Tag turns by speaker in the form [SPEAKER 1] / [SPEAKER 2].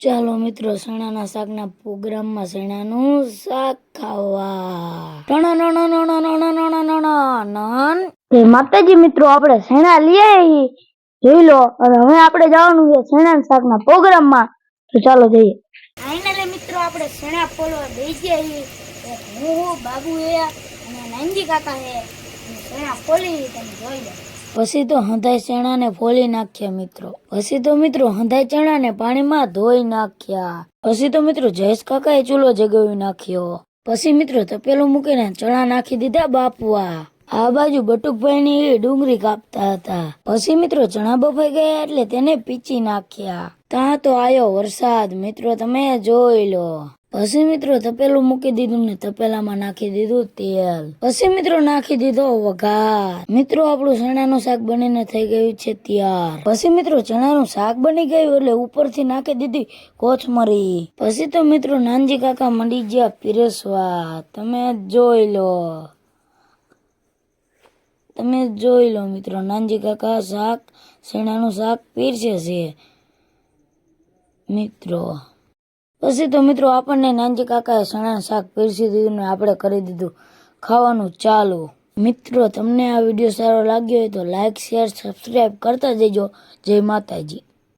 [SPEAKER 1] ચાલો મિત્રો સણાના શાકના પ્રોગ્રામમાં સણાનું શાક ખાવા
[SPEAKER 2] માતાજી મિત્રો આપણે સેણા લઈએ જોઈ લો અને હવે આપણે જવાનું છે સેણા શાકના પ્રોગ્રામમાં તો ચાલો જઈએ
[SPEAKER 1] ફાઇનલી મિત્રો આપણે શેણા ફોલવા એક હું હું, બાબુ હે અને નાનજી કાકા હે શેણા ફોલી તમે જોઈ લો પછી તો હંધાઈ ચણાને ફોલી નાખ્યા મિત્રો. પછી તો મિત્રો હંધાઈ ચણાને પાણીમાં ધોઈ નાખ્યા. પછી તો મિત્રો જયેશ કાકાએ ચૂલો જગાવી નાખ્યો. પછી મિત્રો તપેલું મૂકીને ચણા નાખી દીધા બાપવા આ બાજુ બટુકભાઈ ની ડુંગળી કાપતા હતા. પછી મિત્રો ચણા બફાઈ ગયા એટલે તેને પીચી નાખ્યા. ત્યાં તો આયો વરસાદ, મિત્રો તમે જોઈ લો. પછી મિત્રો તપેલું મૂકી દીધું ને તપેલામાં નાખી દીધું તેલ. પછી મિત્રો નાખી દીધો વઘાર. મિત્રો આપણું ચણાનું શાક બનીને થઈ ગયું છે તૈયાર. પછી મિત્રો ચણાનું શાક બની ગયું એટલે ઉપરથી નાખી દીધી કોથમરી. પછી તો મિત્રો નાનજી કાકા મંડી ગયા પીરસવા. તમે જોઈ લો. તમે જોઈ લો મિત્રો, નાનજી કાકા શાક શેણાનું શાક પીરસે છે. મિત્રો પછી તો મિત્રો આપણને નાનજી કાકાએ સણા શાક પીરસી દીધું ને આપણે કરી દીધું ખાવાનું ચાલુ. મિત્રો, તમને આ વીડિયો સારો લાગ્યો હોય તો લાઈક શેર સબસ્ક્રાઈબ કરતા જજો. જય માતાજી.